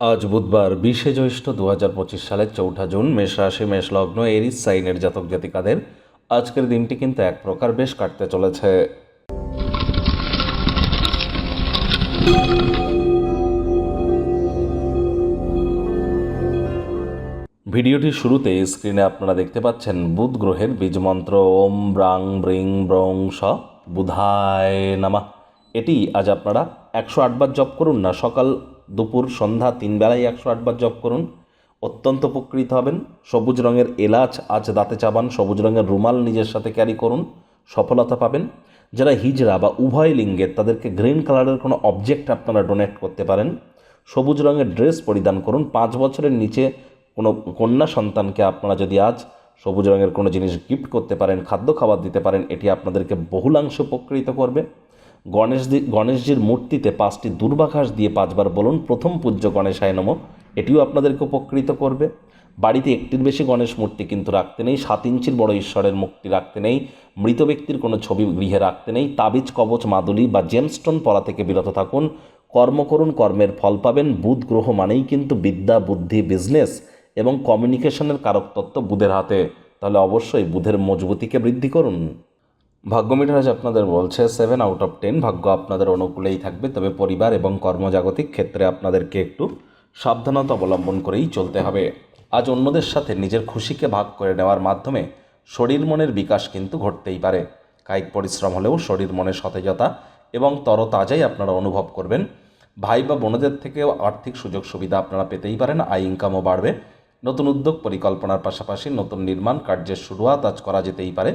আজ বুধবার, বিশে জ্যৈষ্ঠ দু হাজার পঁচিশ সালের চৌঠা জুন, মেষ রাশি মেষ লগ্ন এরিস, সাইনের জাতক জাতিকাদের আজকের দিনটি কিন্তু এক প্রকার বেশ কাটতে চলেছে। ভিডিওটির শুরুতে স্ক্রিনে আপনারা দেখতে পাচ্ছেন বুধ গ্রহের বীজমন্ত্র ওম ব্রাং ব্রিং ব্রং স, বুধায় নামা। এটি আজ আপনারা একশো আটবার জপ করুন না, সকাল দুপুর সন্ধ্যা তিন বেলায় একশো আটবার জপ করুন। অত্যন্ত উপকৃত হবেন। সবুজ রঙের এলাচ, আজ দাঁতে চাবান সবুজ রঙের রুমাল নিজের সাথে ক্যারি করুন। সফলতা পাবেন। যারা হিজড়া বা উভয় লিঙ্গের তাদেরকে গ্রিন কালারের কোনো অবজেক্ট আপনারা ডোনেট করতে পারেন। সবুজ রঙের ড্রেস পরিধান করুন। পাঁচ বছরের নিচে কোনো কন্যা সন্তানকে আপনারা যদি আজ সবুজ রঙের কোনো জিনিস গিফট করতে পারেন, খাদ্য খাবার দিতে পারেন, এটি আপনাদেরকে বহুলাংশে উপকৃত করবে। গণেশজি গণেশজির মূর্তিতে পাঁচটি দুর্বাঘাস দিয়ে পাঁচবার বলুন, প্রথম পূজ্য গণেশায় নম। এটিও আপনাদেরকে উপকৃত করবে। বাড়িতে একটির বেশি গণেশ মূর্তি কিন্তু রাখতে নেই, সাত ইঞ্চির বড় ঈশ্বরের মূর্তি রাখতে নেই, মৃত ব্যক্তির কোনো ছবি গৃহে রাখতে নেই, তাবিজ, কবচ, মাদুলি বা জেমস্টোন পরা থেকে বিরত থাকুন। কর্ম করুন, কর্মের ফল পাবেন, বুধ গ্রহ মানেই কিন্তু বিদ্যা, বুদ্ধি বিজনেস এবং কমিউনিকেশনের কারক তত্ত্ব বুধের হাতে। তাহলে অবশ্যই বুধের মজবুতিকে বৃদ্ধি করুন। ভাগ্য মিটার আজ আপনাদের বলছে সেভেন আউট অফ টেন ভাগ্য আপনাদের অনুকূলেই থাকবে, তবে পরিবার এবং কর্মজাগতিক ক্ষেত্রে আপনাদেরকে একটু সাবধানতা অবলম্বন করেই চলতে হবে। আজ অন্যদের সাথে নিজের খুশিকে ভাগ করে নেওয়ার মাধ্যমে শরীর মনের বিকাশ কিন্তু ঘটতেই পারে। কায়িক পরিশ্রম হলেও শরীর মনের সতেজতা এবং তরতাজাই আপনারা অনুভব করবেন। ভাই বা বোনদের থেকেও আর্থিক সুযোগ সুবিধা আপনারা পেতেই পারেন, আয় ইনকামও বাড়বে। নতুন উদ্যোগ পরিকল্পনার পাশাপাশি নতুন নির্মাণ কার্যের শুরুয়াত আজ করা যেতেই পারে।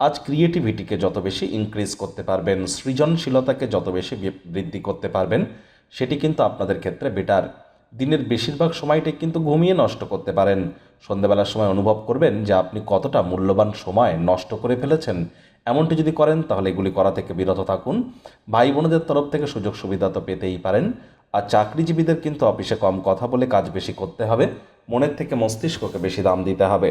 আজ ক্রিয়েটিভিটিকে যত বেশি ইনক্রিজ করতে পারবেন, সৃজনশীলতাকে যত বেশি বৃদ্ধি করতে পারবেন, সেটি কিন্তু আপনাদের ক্ষেত্রে বেটার দিনের বেশিরভাগ সময়টি কিন্তু ঘুমিয়ে নষ্ট করতে পারেন। সন্ধ্যাবেলার সময় অনুভব করবেন যে আপনি কতটা মূল্যবান সময় নষ্ট করে ফেলেছেন। এমনটি যদি করেন, তাহলে এগুলি করা থেকে বিরত থাকুন। ভাই বোনদের তরফ থেকে সুযোগ সুবিধা তো পেতেই পারেন। আর চাকরিজীবীদের কিন্তু অফিসে কম কথা বলে কাজ বেশি করতে হবে। মনের থেকে মস্তিষ্ককে বেশি দাম দিতে হবে।